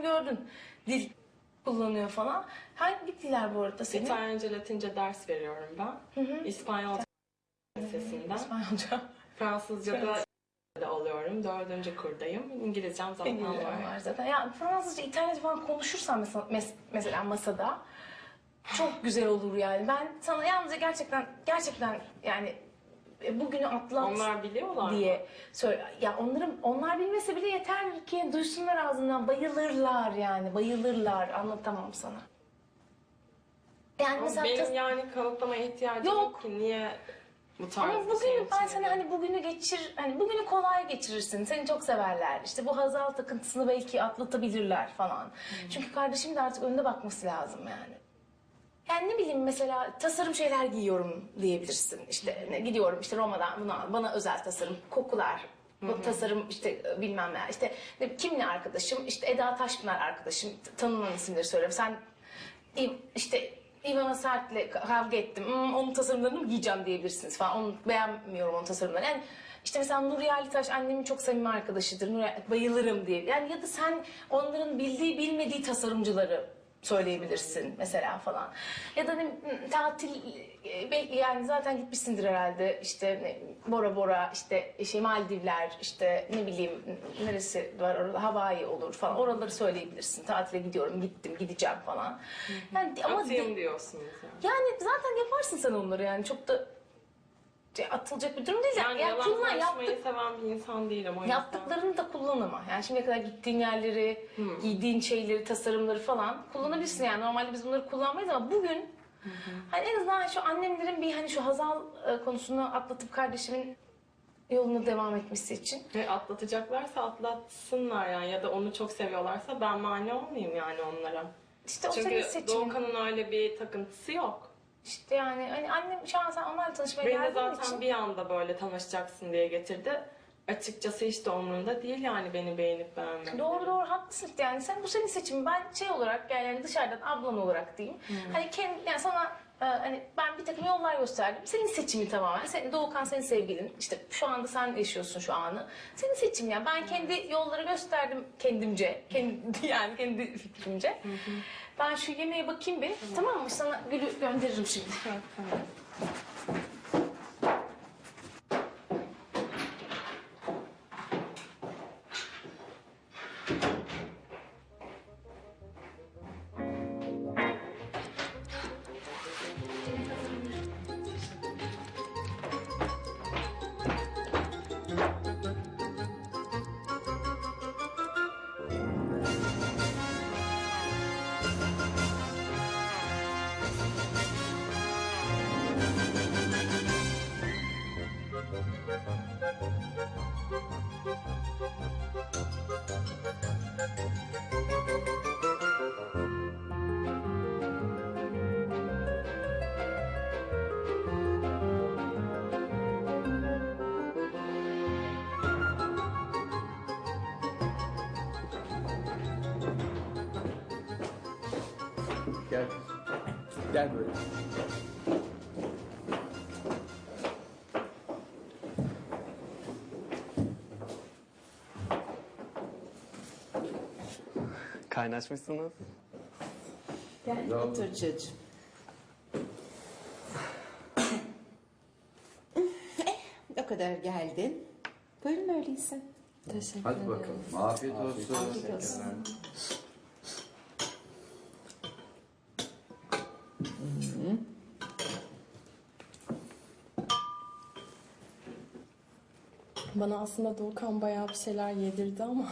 gördün. Dil kullanıyor falan. Hangi diller bu arada senin? İtalyanca, Latince ders veriyorum ben. İspanyolca lisesinden. İspanyolca. Fransızca'da da alıyorum. Dördüncü kurdayım. İngilizcem zaten İngilizce var. var zaten. Ya Fransızca, İtalyanca falan konuşursan mesela, mes- mesela masada çok güzel olur yani. Ben sana yalnızca gerçekten gerçekten yani e, bugünü atlat Onlar biliyorlar mı? diye söyle. Ya onların onlar bilmese bile yeter ki duysunlar ağzından bayılırlar yani bayılırlar anlatamam sana. Yani Ama mesela benim tas- yani kanıtlamaya ihtiyacım Yok. yok. ki. Niye bu tarz Ama şey bugün ben için sana hani bugünü geçir, hani bugünü kolay geçirirsin. Seni çok severler. İşte bu Hazal takıntısını belki atlatabilirler falan. Çünkü kardeşim de artık önüne bakması lazım yani. Yani ne bileyim mesela tasarım şeyler giyiyorum diyebilirsin. İşte ne, gidiyorum işte Roma'dan bunu al. Bana özel tasarım, kokular. Bu tasarım işte e, bilmem ne. İşte ne, kimle arkadaşım? İşte Eda Taşpınar arkadaşım. Tanınan isimleri söylüyorum. Sen İ- işte Ivana Sert'le kavga ettim. Hmm, onun tasarımlarını mı giyeceğim diyebilirsiniz falan. Onu beğenmiyorum onun tasarımlarını. Yani işte mesela Nur Taş annemin çok samimi arkadaşıdır. Nur bayılırım diye. Yani ya da sen onların bildiği bilmediği tasarımcıları söyleyebilirsin mesela falan. Ya da hmm, tatil e, belki yani zaten gitmişsindir herhalde işte ne, Bora Bora işte şey Maldivler işte ne bileyim neresi var orada Hawaii olur falan oraları söyleyebilirsin. Tatile gidiyorum gittim gideceğim falan. Yani ama Atayım diyorsunuz yani. yani zaten yaparsın sen onları yani çok da atılacak bir durum değil. Yani Yani, yalan kullan, konuşmayı yaptık, seven bir insan değilim o yüzden. yaptıklarını da kullan ama. Yani şimdiye kadar gittiğin yerleri, giydiğin şeyleri, tasarımları falan kullanabilirsin yani. Normalde biz bunları kullanmayız ama bugün hani en azından şu annemlerin bir hani şu Hazal e, konusunu atlatıp kardeşimin yoluna devam etmesi için. Ve atlatacaklarsa atlatsınlar yani ya da onu çok seviyorlarsa ben mani olmayayım yani onlara. İşte o senin Çünkü seçimin. Doğukan'ın öyle bir takıntısı yok. İşte yani hani annem şu an sen onlarla tanışmaya Beni de geldiğin zaten için. bir anda böyle tanışacaksın diye getirdi. Açıkçası hiç de umurunda değil yani beni beğenip beğenmek. Doğru doğru haklısın yani sen bu senin seçimin ben şey olarak yani yani dışarıdan ablan olarak diyeyim hani kendi yani sana e, hani ben bir takım yollar gösterdim. Senin seçimin tamamen. Senin Doğukan senin sevgilin. İşte şu anda sen yaşıyorsun şu anı. Senin seçimin yani. Ben kendi yolları gösterdim kendimce. Kendi yani kendi fikrimce. Ben şu yemeğe bakayım bir. Tamam mı? Sana gülü gönderirim şimdi. Evet, tamam. Gel. Gel böyle. Kaynaşmışsınız. Gel otur çocuğum. eh, o kadar geldin. Buyurun öyleyse. Teşekkür Hadi bakalım. Afiyet olsun. Afiyet olsun. Bana aslında Doğukan bayağı bir şeyler yedirdi ama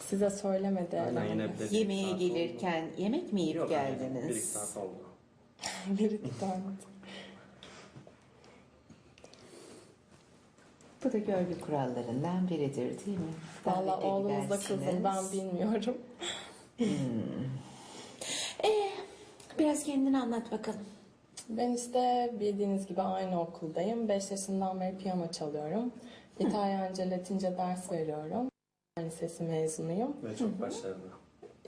size söylemedi Aynen herhalde. Yemeğe saat oldu. gelirken yemek mi yiyip Yok, Bir iki geldiniz? saat oldu. Bir iki. Bu da görgü kurallarından biridir değil mi? Valla oğlunuz da kızım ben bilmiyorum. Eh, biraz kendini anlat bakalım. Ben işte bildiğiniz gibi aynı okuldayım. 5 yaşından beri piyano çalıyorum. İtalyanca, Latince ders veriyorum. Lisesi mezunuyum. Ve çok başarılı.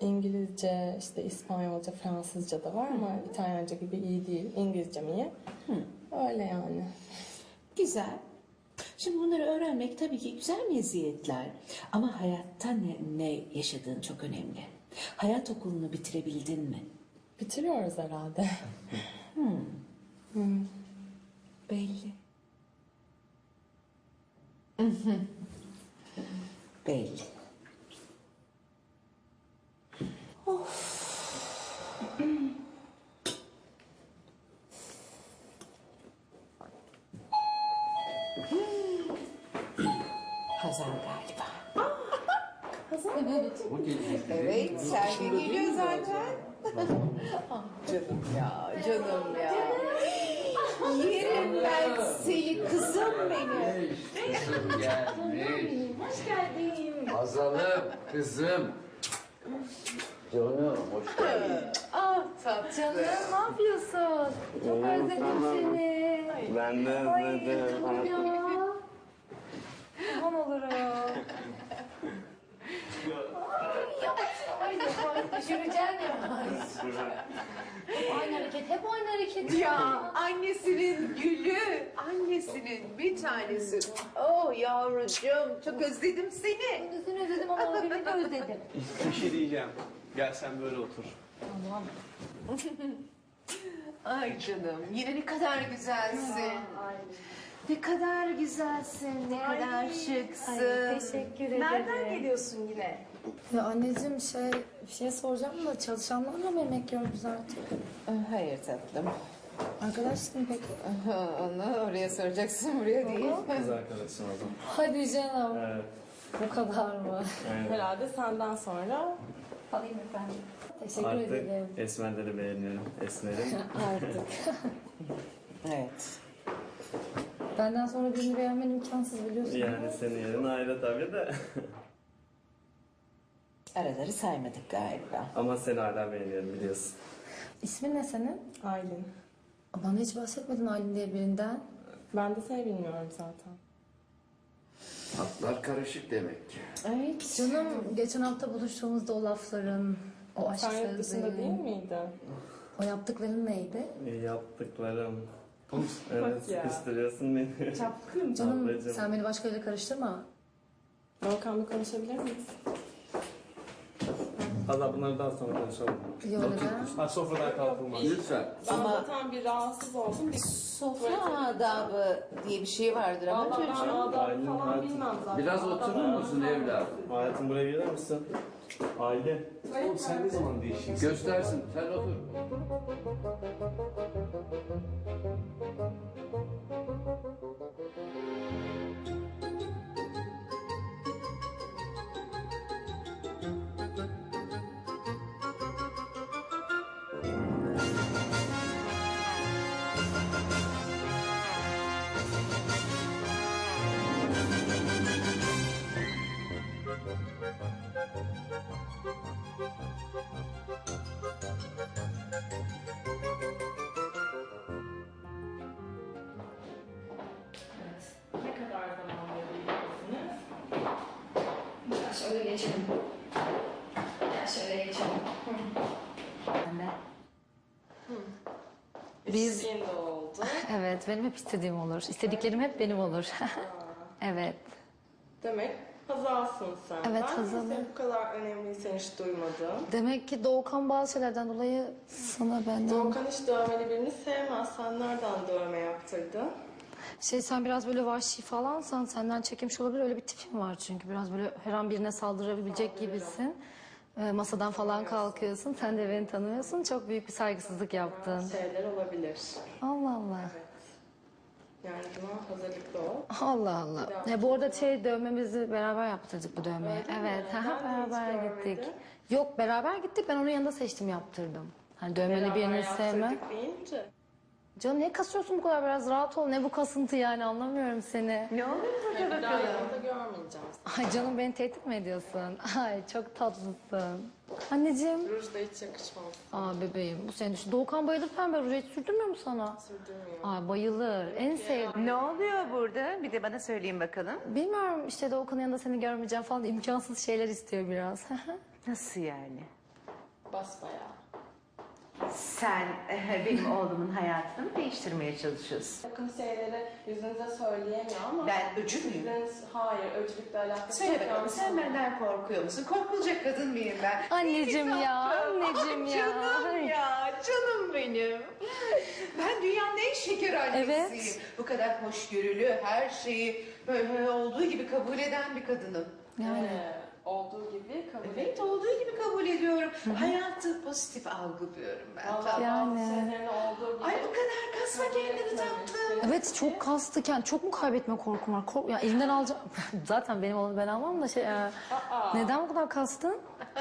İngilizce, işte İspanyolca, Fransızca da var ama İtalyanca gibi iyi değil. İngilizcem iyi. Öyle yani. Güzel. Şimdi bunları öğrenmek tabii ki güzel meziyetler. Ama hayatta ne, ne yaşadığın çok önemli. Hayat okulunu bitirebildin mi? Bitiriyoruz herhalde. Belli. Belli. Hazal galiba. Bu gece Evet, sen de geliyor zaten. Canım ya, canım ya. Yerim ben seni kızım benim. Kızım gelmiş. Hoş geldin. Hazalım, kızım. Canım, hoş geldin. Ah Canım ne yapıyorsun? Çok özledim seni. Ben de Ay özledim. canım ya. Kurban olurum. Ay yavaş düşüreceksin yavaş. Hep aynı hareket, hep aynı hareket Ya annesinin gülü, annesinin bir tanesi. Oh yavrucuğum, çok özledim seni. Ben de seni özledim ama abimi de özledim. Bir şey diyeceğim. Gel sen böyle otur. Tamam. Ay canım, yine ne kadar güzelsin. Ne kadar güzelsin, ne kadar şıksın. Ay, teşekkür ederim. Nereden geliyorsun yine? Ya anneciğim şey bir şey soracağım da çalışanlarla mı yemek yiyoruz artık? Hayır tatlım. Arkadaşım peki. Onu oraya soracaksın, buraya değil. Kız arkadaşım o zaman. Hadi canım. Evet. Bu kadar mı? Aynen. Herhalde senden sonra Alayım efendim. teşekkür Artık ederim. esmerleri beğeniyorum. Esmerim. Artık. Evet. Benden sonra birini beğenmen imkansız biliyorsun. Yani senin yerin ayrı tabii de. Araları saymadık galiba. Ama seni hala beğeniyorum biliyorsun. İsmin ne senin? Aylin. Bana hiç bahsetmedin Aylin diye birinden. Ben de seni bilmiyorum zaten. Hatlar karışık demek ki. Evet. Canım geçen hafta buluştuğumuzda o lafların, o aşk Sen yurt dışında değil miydin? o yaptıkların neydi? İyi yaptıklarım. Evet, ya. sıkıştırıyorsun beni. Çapkın. Canım Ablacığım. sen beni başkalarıyla karıştırma. Volkan'la konuşabilir miyiz? Valla bunları daha sonra konuşalım. Yok neden? Ha sofradan kalkılmaz. Lütfen. Ben Ama- zaten bir rahatsız oldum. Bir Sofra adabı diye bir şey vardır ama Vallahi ben çocuğum. adabı Aylin, falan hayatım. bilmem zaten. Biraz oturur musun evladım? Hayatım buraya gelir misin? Aile. Oğlum sen ne zaman değişeceksin? Göstersin, sen otur. Şöyle geçelim. Gel şöyle geçelim. Biz- İlişkin de oldu. Evet benim hep istediğim olur. İstediklerim hep benim olur. evet. Demek Hazal'sın sen. Evet, ben Hazal'ım. seni bu kadar önemliysen hiç duymadım. Demek ki Doğukan bazı şeylerden dolayı sana benden... Doğukan hiç dövmeli birini sevmez. Sen nereden dövme yaptırdın? Şey sen biraz böyle vahşi falansan senden çekilmiş olabilir. Öyle bir tipin var çünkü. Biraz böyle her an birine saldırabilecek gibisin. Ee, masadan falan kalkıyorsun. Sen de beni tanımıyorsun. Çok büyük bir saygısızlık yaptın. Şeyler olabilir. Allah Allah. Yani buna hazırlıklı ol. Allah Allah. Ya bu arada şey dövmemizi beraber yaptırdık bu dövmeyi. Öyle mi? Evet. Ben de hiç beraber gittik. görmedim. Yok beraber gittik. Ben onun yanında seçtim yaptırdım. Hani dövmeli birini Beraber sevmem. yaptırdık deyince. Canım niye kasıyorsun bu kadar? Biraz rahat ol. Ne bu kasıntı yani anlamıyorum seni. Ne olur Bir daha yanında görmeyeceğim. Ay canım beni tehdit mi ediyorsun? Ay çok tatlısın. Anneciğim. Ruj da hiç yakışmaz. Aa bebeğim bu seni düşün. Doğukan bayılır pembe ruj. Hiç sürdürmüyor mu sana? Sürdürmüyor. Ay bayılır. En sevdiğim. Ne oluyor burada? Bir de bana söyleyin bakalım. Bilmiyorum işte Doğukan'ın yanında seni görmeyeceğim falan. imkansız şeyler istiyor biraz. Nasıl yani? Basbayağı. Sen benim oğlumun hayatını değiştirmeye çalışıyorsun? Yakın şeyleri yüzünüze söyleyemiyor ama... Ben öcü müyüm? Yüzünüz, hayır, öcülükle alakası Söyle bakalım sen benden korkuyor musun? Korkulacak kadın mıyım ben? Anneciğim ya, anneciğim ya. Canım ya, canım benim. Ben dünyanın en şeker annesiyim. Evet. Bu kadar hoşgörülü, her şeyi böyle olduğu gibi kabul eden bir kadınım. Yani. Ee, olduğu gibi kabul Evet, olduğu gibi kabul ediyorum. Hayatı pozitif algılıyorum ben. Vallahi Tamam. Yani. şeylerini olduğu gibi... Ay bu kadar kasma kendini tatlım. Evet çok kastı yani çok mu kaybetme korkum var? Kork ya elinden alacağım. Zaten benim oğlum ben almam da şey e, neden bu kadar kastın?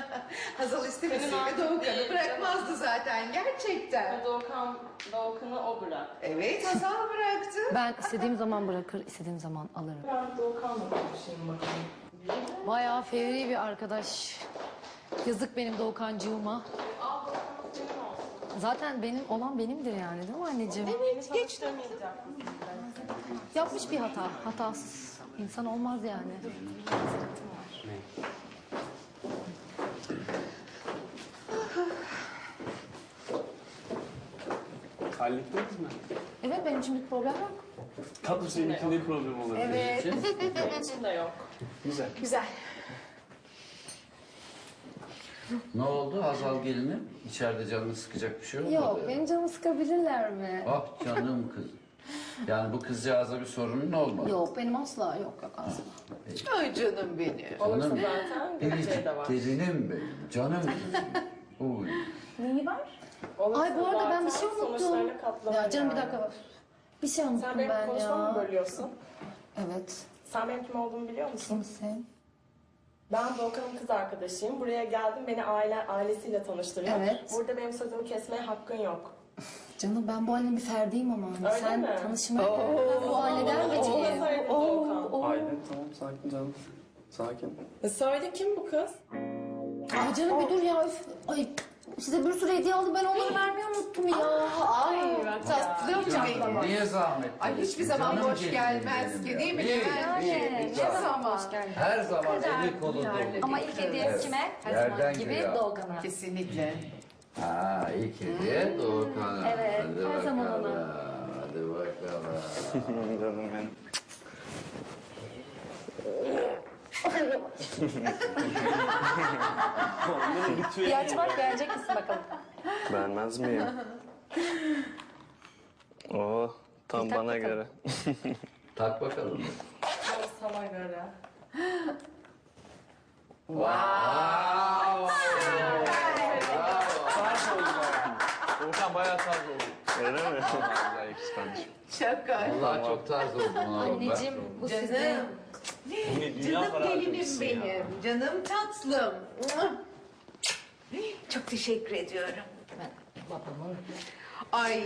Hazal istemeseydi artık Doğukan'ı değil, bırakmazdı zaten gerçekten. Ve Doğukan, Doğukan'ı o bırak. Evet Hazal bıraktı. Ben istediğim zaman bırakır, istediğim zaman alırım. Ben Doğukan'la konuşayım bakayım. Bayağı fevri bir arkadaş. Yazık benim Doğukancığıma. Zaten benim olan benimdir yani değil mi anneciğim? Evet, geç demeyeceğim. Yapmış bir hata. Hatasız insan olmaz yani. Hallettiniz mi? Evet benim için bir problem yok. Tatlı senin için ne problem olabilir? Evet. Benim için de yok. Güzel. Güzel. Ne oldu Hazal gelinim? İçeride canını sıkacak bir şey olmadı. Yok benim canımı sıkabilirler mi? Ah canım kız. Yani bu kızcağıza bir sorunun olmadı. Yok benim asla yok yok asla. Ay canım benim. Olursa Canım. zaten geleceği de var. Gelinim benim. Canım benim. Uy. Neyi var? Olursa Ay bu arada ben bir şey zaten unuttum. sonuçlarını katlanır Ya canım bir yani. dakika. Bir şey unuttum Sen benim ben konuşmamı ya. mı bölüyorsun? Evet. Sen benim kim olduğumu biliyor musun? Kimsin? Ben Doğukan'ın kız arkadaşıyım. Buraya geldim beni aile ailesiyle tanıştırıyor. Evet. Burada benim sözümü kesmeye hakkın yok. Canım ben bu ailenin bir ferdiyim ama. Öyle Sen mi? tanışmaya bu aileden geçeyim. Olmasaydın Doğukan. Aydın tamam sakin canım. Sakin. E Söyle kim bu kız? Ay canım bir dur ya. Üf. Ay size bir sürü hediye aldım ben onları vermeyi unuttum ya. Ay tatlım benim. Niye zahmet? Ay hiçbir zaman Canım boş gelmez ki ya. değil mi? Bir, bir Ne zaman? Her zaman eli kolu dolu. Ama ilk hediyem Evet. kime? Her Yerden zaman gibi geliyor. Doğukan'a. Kesinlikle. Ha ilk hediye Doğukan'a. Evet, Hadi her zaman bakalım, ona. Hadi bakalım. canım benim. Ritüeli Bir aç bak beğenecek misin bakalım. Beğenmez miyim? Oo, tam bana göre. Tak bakalım. Tam sana göre. Volkan bayağı tarz oldu. Öyle mi? Vallahi kıskanç. Şaka. Allah çok tarz oldum ona. Anneciğim bu sizin. Canım. Dünya Canım gelinim ya. benim. Canım tatlım. Çok teşekkür ediyorum. Babamın. Ay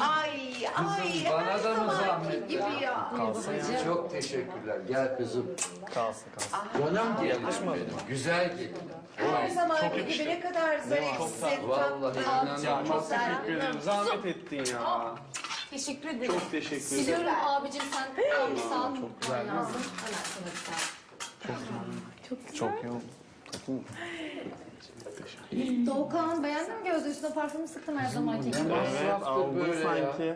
ay ay. bana her da mı zamanki zahmet gibi ya. Çok teşekkürler. Gel kızım. Kalsın kalsın. Canım gelinim benim. Güzel gelinim. Her zamanki gibi ne kadar zarifsin tatlı. Vallahi tatlım. Ya çok inanılmaz. teşekkür ederim. Zahmet ettin ya. Teşekkür ederim. Çok teşekkür ederim. Biliyorum abicim sen almışsan. Çok güzel. Lazım. Hemen sana bir tane. Çok yoğun. Takım. Doğukan beğendin mi gözde üstüne parfümü sıktım her zamanki gibi. Evet, ya. sanki.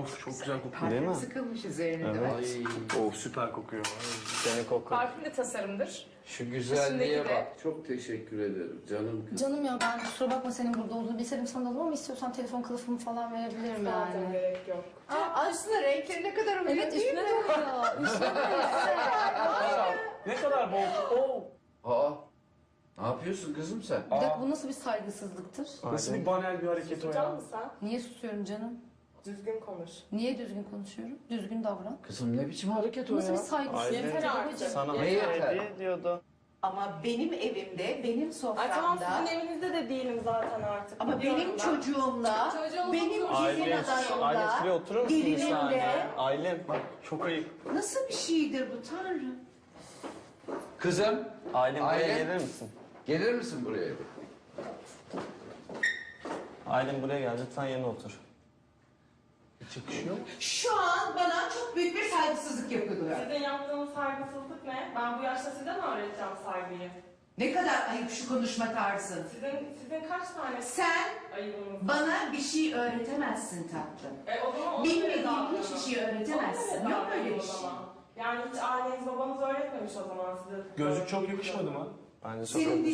Of çok güzel kokuyor. Değil mi? Sıkılmış üzerine de. Ay, Of süper kokuyor. Seni koku. Parfümlü tasarımdır. şu güzelliğe Üstündeki de. bak. Çok teşekkür ederim canım kızım. Canım ya ben kusura bakma senin burada olduğunu bilseydim sana da alırım ama istiyorsan telefon kılıfımı falan verebilirim Zaten yani. gerek yok. Aslında renkleri ne kadar uygun Evet değil üstüne mi? de oluyor. Üstüne de. Ne kadar bol. Oo. Aa, ne yapıyorsun kızım sen? Bir dakika bu nasıl bir saygısızlıktır? Nasıl bir banal bir hareket o Tutacak ya? mısın? Niye susuyorum canım? Düzgün konuş. Niye düzgün konuşuyorum? Düzgün davran. Kızım ne biçim hareket o Nasıl bir ya? saygısızlık? Aile Yeter artık. sana Ne hediye yeter? diyordu. Ama benim evimde, benim Ay tamam soframda. sizin evinizde de değilim zaten artık. Ama Biliyorum benim ben. çocuğumla, Çocuğunuz benim olur. gelin Aile, aile şuraya oturur musun bir gelinimle. saniye? Aile, bak Çok ayıp. Nasıl bir şeydir bu Tanrım? Kızım, aile buraya gelir misin? gelir misin buraya? bir? Ailem buraya gel lütfen yerine otur. Çıkışıyor. Şu an bana çok büyük bir saygısızlık yapılıyor. Sizin yaptığınız saygısızlık ne? Ben bu yaşta size mi öğreteceğim saygıyı? Ne kadar ayıp şu konuşma tarzın. Sizin, sizin kaç tane Sen ayıbınız var? bana bir şey öğretemezsin tatlım. E, o zaman Bilmediğin göre davranın. hiçbir şey öğretemezsin. Ona göre Yok öyle bir o şey. zaman. Yani hiç aileniz babanız öğretmemiş o zaman size. Gözlük çok yakışmadı mı? Bence çok Senin